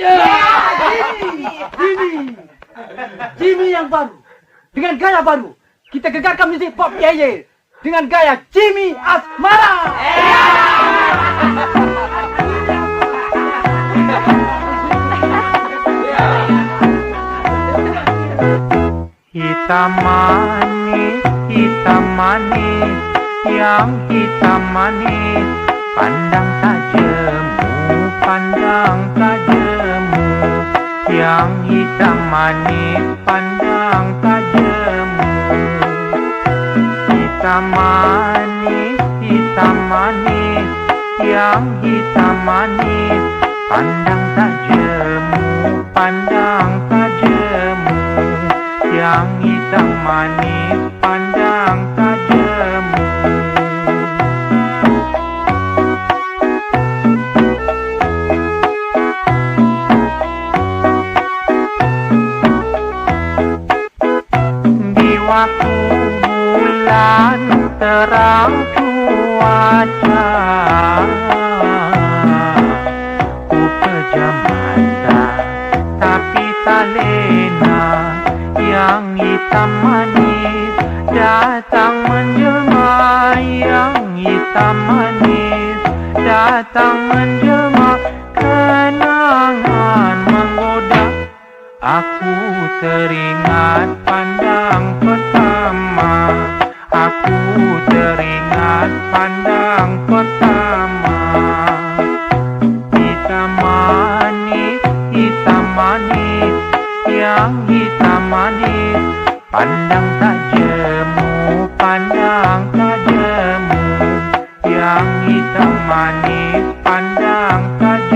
Ya, Jimmy, Jimmy, Jimmy yang baru. Dengan gaya baru. Kita gegarkan musik pop yeye dengan gaya Jimmy Asmara. Hitam manis, hitam manis, yang hitam manis, pandang tajammu, pandang tajammu, yang hitam manis, pandang tajammu. Hitam manis, hitam manis, yang hitam manis, pandang tajammu, pandang tajammu, yang hitam manis, pandang waktu bulan terang cuaca. Ku pejam mata tapi tak lena. Yang hitam manis datang menjelma Yang hitam manis datang menjelma Teringat pandang pertama. Aku teringat pandang pertama. Hitam manis, hitam manis. Yang hitam manis. Pandang tak jemu, pandang tak jemu Yang hitam manis, pandang tak jemu